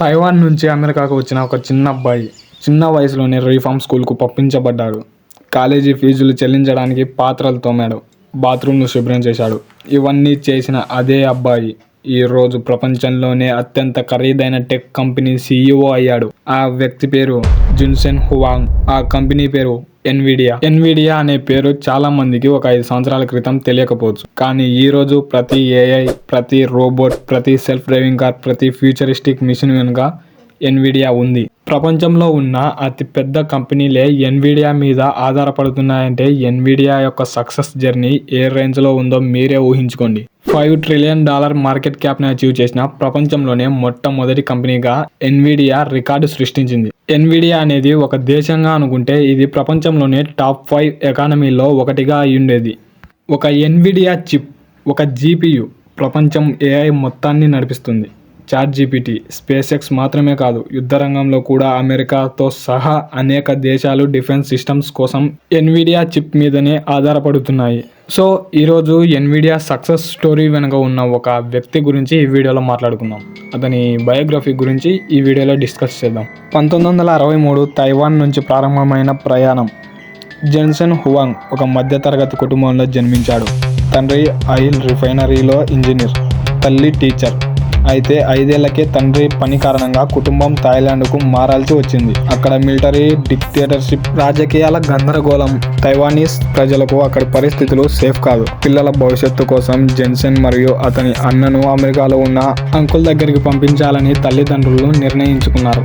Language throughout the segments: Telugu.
తైవాన్ నుంచి అమెరికాకు వచ్చిన ఒక చిన్న అబ్బాయి చిన్న వయసులోనే రీఫార్మ్ స్కూల్కు పంపించబడ్డాడు. కాలేజీ ఫీజులు చెల్లించడానికి పాత్రలు తోమాడు. బాత్రూమ్ను శుభ్రం చేశాడు. ఇవన్నీ చేసిన అదే అబ్బాయి ఈ రోజు ప్రపంచంలోనే అత్యంత ఖరీదైన టెక్ కంపెనీ సీఈఓ అయ్యాడు. ఆ వ్యక్తి పేరు జున్సెన్ హువాంగ్. ఆ కంపెనీ పేరు ఎన్విడియా ఎన్విడియా అనే పేరు చాలా మందికి ఒక ఐదు సంవత్సరాల క్రితం తెలియకపోవచ్చు. కానీ ఈ రోజు ప్రతి ఏఐ ప్రతి రోబోట్ ప్రతి సెల్ఫ్ డ్రైవింగ్ కార్ ప్రతి ఫ్యూచరిస్టిక్ మిషన్ వెనుక ఎన్విడియా ఉంది. ప్రపంచంలో ఉన్న అతిపెద్ద కంపెనీలే ఎన్విడియా మీద ఆధారపడుతున్నాయంటే ఎన్విడియా యొక్క సక్సెస్ జర్నీ ఏ రేంజ్లో ఉందో మీరే ఊహించుకోండి. ఫైవ్ ట్రిలియన్ డాలర్ మార్కెట్ క్యాప్ని అచీవ్ చేసిన ప్రపంచంలోనే మొట్టమొదటి కంపెనీగా ఎన్విడియా రికార్డు సృష్టించింది. ఎన్విడియా అనేది ఒక దేశంగా అనుకుంటే ఇది ప్రపంచంలోనే టాప్ ఫైవ్ ఎకానమీలో ఒకటిగా అయ్యుండేది. ఒక ఎన్విడియా చిప్ ఒక జీపీయు ప్రపంచం ఏఐ మొత్తాన్ని నడిపిస్తుంది. చాట్ జీపీటీ స్పేస్ ఎక్స్ మాత్రమే కాదు యుద్ధ రంగంలో కూడా అమెరికాతో సహా అనేక దేశాలు డిఫెన్స్ సిస్టమ్స్ కోసం ఎన్విడియా చిప్ మీదనే ఆధారపడుతున్నాయి. సో ఈరోజు ఎన్విడియా సక్సెస్ స్టోరీ వెనుక ఉన్న ఒక వ్యక్తి గురించి ఈ వీడియోలో మాట్లాడుకుందాం. అతని బయోగ్రఫీ గురించి ఈ వీడియోలో డిస్కస్ చేద్దాం. పంతొమ్మిది వందల అరవై మూడు తైవాన్ నుంచి ప్రారంభమైన ప్రయాణం. జెన్సన్ హువాంగ్ ఒక మధ్యతరగతి కుటుంబంలో జన్మించాడు. తండ్రి ఆయిల్ రిఫైనరీలో ఇంజనీర్ తల్లి టీచర్. అయితే ఐదేళ్ళకే తండ్రి పని కారణంగా కుటుంబం థాయిలాండ్కు మారాల్సి వచ్చింది. అక్కడ మిలిటరీ డిక్టేటర్షిప్ రాజకీయాల గందరగోళం. తైవానీస్ ప్రజలకు అక్కడి పరిస్థితులు సేఫ్ కాదు. పిల్లల భవిష్యత్తు కోసం జెన్సన్ మరియు అతని అన్నను అమెరికాలో ఉన్న అంకుల్ దగ్గరికి పంపించాలని తల్లిదండ్రులు నిర్ణయించుకున్నారు.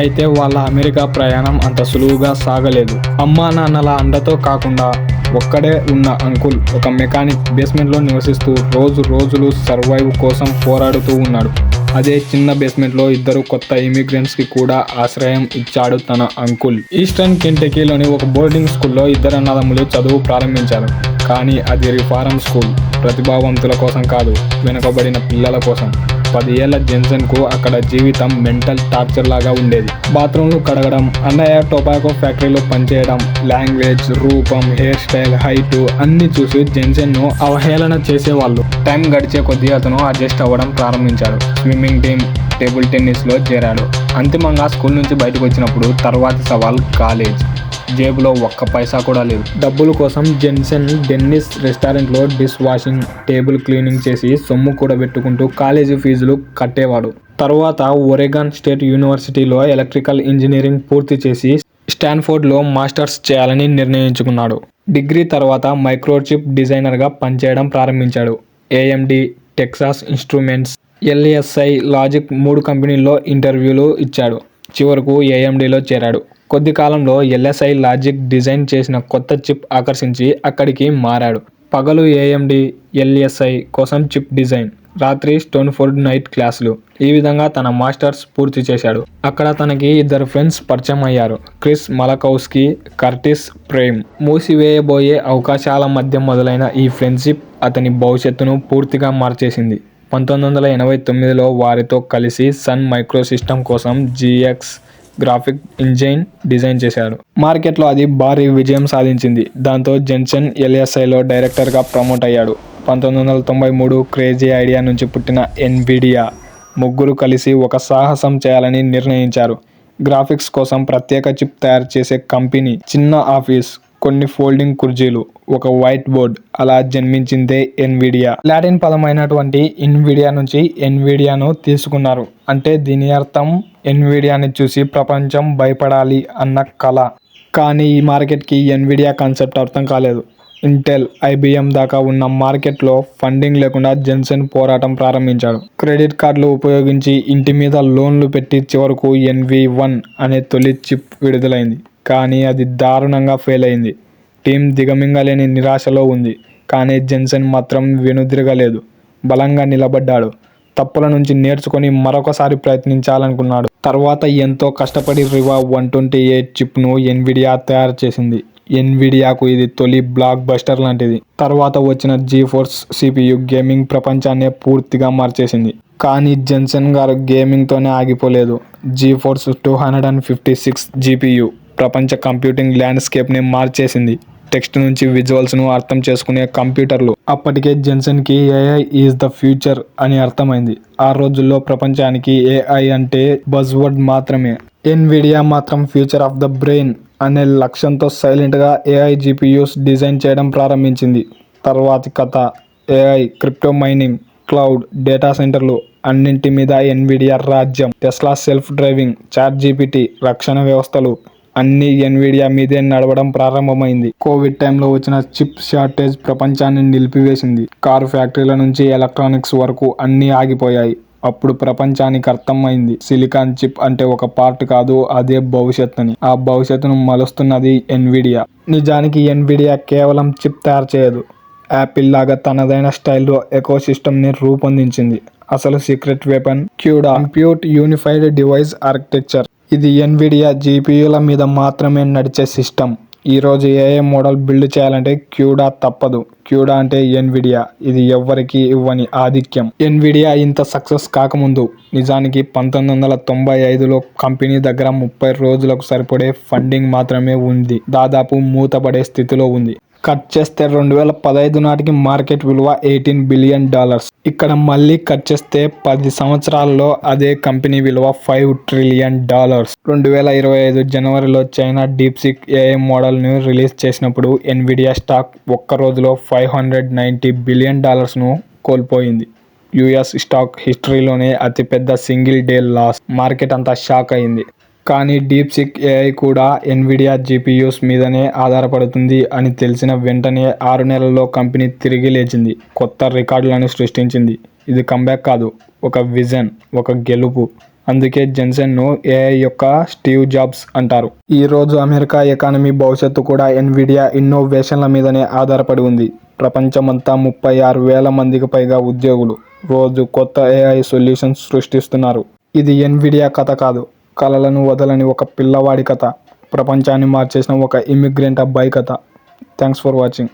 అయితే వాళ్ళ అమెరికా ప్రయాణం అంత సులువుగా సాగలేదు. అమ్మా నాన్నల అండతో కాకుండా ఒక్కడే ఉన్న అంకుల్ ఒక మెకానిక్ బేస్మెంట్లో నివసిస్తూ రోజు రోజులు సర్వైవ్ కోసం పోరాడుతూ ఉన్నాడు. అదే చిన్న బేస్మెంట్లో ఇద్దరు కొత్త ఇమిగ్రెంట్స్కి కూడా ఆశ్రయం ఇచ్చాడు తన అంకుల్. ఈస్టర్న్ కెంటకీలోని ఒక బోర్డింగ్ స్కూల్లో ఇద్దరు అన్నదమ్ములు చదువు ప్రారంభించారు. కానీ అది రిఫారం స్కూల్. ప్రతిభావంతుల కోసం కాదు వెనుకబడిన పిల్లల కోసం. పది ఏళ్ళ జెన్సన్కు అక్కడ జీవితం మెంటల్ టార్చర్ లాగా ఉండేది. బాత్రూంలు కడగడం అన్నయ్య టొబాకో ఫ్యాక్టరీలో పనిచేయడం లాంగ్వేజ్ రూపం హెయిర్ స్టైల్ హైట్ అన్ని చూసి జెన్సన్ను అవహేళన చేసేవాళ్ళు. టైం గడిచే కొద్దీ అతను అడ్జస్ట్ అవ్వడం ప్రారంభించాడు. స్విమ్మింగ్ టీం టేబుల్ టెన్నిస్లో చేరాడు. అంతిమంగా స్కూల్ నుంచి బయటకు వచ్చినప్పుడు తర్వాతి సవాల్ కాలేజ్. జేబులో ఒక్క పైసా కూడా లేదు. డబ్బుల కోసం జెన్సన్ డెన్నిస్ రెస్టారెంట్లో డిష్ వాషింగ్ టేబుల్ క్లీనింగ్ చేసి సొమ్ము కూడా పెట్టుకుంటూ కాలేజీ ఫీజులు కట్టేవాడు. తరువాత ఒరెగాన్ స్టేట్ యూనివర్సిటీలో ఎలక్ట్రికల్ ఇంజనీరింగ్ పూర్తి చేసి స్టాన్ఫోర్డ్లో మాస్టర్స్ చేయాలని నిర్ణయించుకున్నాడు. డిగ్రీ తర్వాత మైక్రోచిప్ డిజైనర్గా పనిచేయడం ప్రారంభించాడు. AMD Texas Instruments LSI Logic మూడు కంపెనీల్లో ఇంటర్వ్యూలు ఇచ్చాడు. చివరకు ఏఎండిలో చేరాడు. కొద్ది కాలంలో ఎల్ఎస్ఐ లాజిక్ డిజైన్ చేసిన కొత్త చిప్ ఆకర్షించి అక్కడికి మారాడు. పగలు ఏఎండి ఎల్ఎస్ఐ కోసం చిప్ డిజైన్ రాత్రి స్టోన్ఫోర్డ్ నైట్ క్లాసులు. ఈ విధంగా తన మాస్టర్స్ పూర్తి చేశాడు. అక్కడ తనకి ఇద్దరు ఫ్రెండ్స్ పరిచయం అయ్యారు. Chris Malachowsky Curtis Priem. మూసివేయబోయే అవకాశాల మధ్య మొదలైన ఈ ఫ్రెండ్షిప్ అతని భవిష్యత్తును పూర్తిగా మార్చేసింది. పంతొమ్మిది వందల ఎనభై తొమ్మిదిలో వారితో కలిసి సన్ మైక్రో సిస్టమ్ కోసం జిఎక్స్ గ్రాఫిక్ ఇంజైన్ డిజైన్ చేశాడు మార్కెట్లో అది భారీ విజయం సాధించింది. దాంతో జెన్సన్ ఎల్ఎస్ఐలో డైరెక్టర్గా ప్రమోట్ అయ్యాడు. పంతొమ్మిది వందల తొంభై మూడు క్రేజీ ఐడియా నుంచి పుట్టిన ఎన్విడియా ముగ్గురు కలిసి ఒక సాహసం చేయాలని నిర్ణయించారు. గ్రాఫిక్స్ కోసం ప్రత్యేక చిప్ తయారు చేసే కంపెనీ చిన్న ఆఫీస్ కొన్ని ఫోల్డింగ్ కుర్జీలు ఒక వైట్ బోర్డ్ అలా జన్మించిందే ఎన్విడియా. లాటిన్ పదమైనటువంటి ఇన్విడియా నుంచి ఎన్విడియాను తీసుకున్నారు. అంటే దీని అర్థం ఎన్విడియాని చూసి ప్రపంచం భయపడాలి అన్న కళ కానీ ఈ మార్కెట్కి ఎన్విడియా కాన్సెప్ట్ అర్థం కాలేదు. ఇంటెల్ ఐబిఎం దాకా ఉన్న మార్కెట్లో ఫండింగ్ లేకుండా జెన్సన్ పోరాటం ప్రారంభించాడు. క్రెడిట్ కార్డులు ఉపయోగించి ఇంటి మీద లోన్లు పెట్టి చివరకు ఎన్వి వన్ అనే తొలి చిప్ విడుదలైంది. కానీ అది దారుణంగా ఫెయిల్ అయింది. టీం దిగమింగలేని నిరాశలో ఉంది. కానీ జెన్సన్ మాత్రం వెనుదిరగలేదు. బలంగా నిలబడ్డాడు. తప్పుల నుంచి నేర్చుకొని మరొకసారి ప్రయత్నించాలనుకున్నాడు. తర్వాత ఎంతో కష్టపడి రివా వన్ ట్వంటీ ఎయిట్ చిప్ను ఎన్విడియా తయారు చేసింది. ఎన్విడియాకు ఇది తొలి బ్లాక్ బస్టర్ లాంటిది. తర్వాత వచ్చిన జీ ఫోర్స్ సిపియు గేమింగ్ ప్రపంచాన్నే పూర్తిగా మార్చేసింది. కానీ జెన్సన్ గారు గేమింగ్తోనే ఆగిపోలేదు. G force two hundred and fifty six GPU ప్రపంచ కంప్యూటింగ్ ల్యాండ్స్కేప్ని మార్చేసింది. టెక్స్ట్ నుంచి విజువల్స్ను అర్థం చేసుకునే కంప్యూటర్లు. అప్పటికే జెన్సన్కి ఏఐ ఈజ్ ద ఫ్యూచర్ అని అర్థమైంది. ఆ రోజుల్లో ప్రపంచానికి ఏఐ అంటే బజ్ వర్డ్ మాత్రమే. ఎన్విడియా మాత్రం ఫ్యూచర్ ఆఫ్ ద బ్రెయిన్ అనే లక్ష్యంతో సైలెంట్గా ఏఐ జీపీయూస్ డిజైన్ చేయడం ప్రారంభించింది. తర్వాతి కథ AI crypto mining cloud data సెంటర్లు అన్నింటి మీద ఎన్విడియా రాజ్యం Tesla self driving ChatGPT రక్షణ వ్యవస్థలు అన్ని ఎన్విడియా మీదే నడవడం ప్రారంభమైంది. కోవిడ్ టైంలో వచ్చిన చిప్ షార్టేజ్ ప్రపంచాన్ని నిలిపివేసింది. కారు ఫ్యాక్టరీల నుంచి ఎలక్ట్రానిక్స్ వరకు అన్నీ ఆగిపోయాయి. అప్పుడు ప్రపంచానికి అర్థమైంది. సిలికాన్ చిప్ అంటే ఒక పార్ట్ కాదు అదే భవిష్యత్ అని ఆ భవిష్యత్తును మలుస్తున్నది ఎన్విడియా. నిజానికి ఎన్విడియా కేవలం చిప్ తయారు చేయదు. యాపిల్ లాగా తనదైన స్టైల్లో ఎకో రూపొందించింది. అసలు secret weapon CUDA compute unified device architecture. ఇది ఎన్విడియా జీపీయూల మీద మాత్రమే నడిచే సిస్టమ్. ఈ రోజు ఏఏ మోడల్ బిల్డ్ చేయాలంటే క్యూడా తప్పదు. క్యూడా అంటే ఎన్విడియా ఇది ఎవ్వరికి ఇవ్వని ఆధిక్యం. ఎన్విడియా ఇంత సక్సెస్ కాకముందు నిజానికి పంతొమ్మిది వందల తొంభై ఐదులో కంపెనీ దగ్గర ముప్పై రోజులకు సరిపడే ఫండింగ్ మాత్రమే ఉంది. దాదాపు మూతపడే స్థితిలో ఉంది. కట్ చేస్తే రెండు వేల పదహైదు నాటికి మార్కెట్ విలువ ఎయిటీన్ బిలియన్ డాలర్స్. ఇక్కడ మళ్ళీ కట్ చేస్తే పది సంవత్సరాల్లో అదే కంపెనీ విలువ ఫైవ్ ట్రిలియన్ డాలర్స్. రెండు వేల ఇరవై ఐదు జనవరిలో చైనా డీప్సిక్ ఏఐ మోడల్ను రిలీజ్ చేసినప్పుడు ఎన్విడియా స్టాక్ ఒక్క రోజులో ఫైవ్ హండ్రెడ్ నైంటీ బిలియన్ డాలర్స్ను కోల్పోయింది. యుఎస్ స్టాక్ హిస్టరీలోనే అతిపెద్ద సింగిల్ డే లాస్. మార్కెట్ అంతా షాక్ అయింది. కానీ డీప్ సిక్ ఏఐ కూడా ఎన్విడియా జీపీయూస్ మీదనే ఆధారపడుతుంది అని తెలిసిన వెంటనే ఆరు నెలల్లో కంపెనీ తిరిగి లేచింది. కొత్త రికార్డులను సృష్టించింది. ఇది కంబ్యాక్ కాదు ఒక విజన్ ఒక గెలుపు. అందుకే జెన్సన్ను ఏఐ యొక్క స్టీవ్ జాబ్స్ అంటారు. ఈ రోజు అమెరికా ఎకానమీ భవిష్యత్తు కూడా ఎన్విడియా ఇన్నోవేషన్ల మీదనే ఆధారపడి ఉంది. ప్రపంచమంతా ముప్పై ఆరు వేల మందికి పైగా ఉద్యోగులు రోజు కొత్త ఏఐ సొల్యూషన్స్ సృష్టిస్తున్నారు. ఇది ఎన్విడియా కథ కాదు కలలను వదలని ఒక పిల్లవాడి కథ. ప్రపంచాన్ని మార్చేసిన ఒక ఇమిగ్రెంట్ అబ్బాయి కథ. Thanks for watching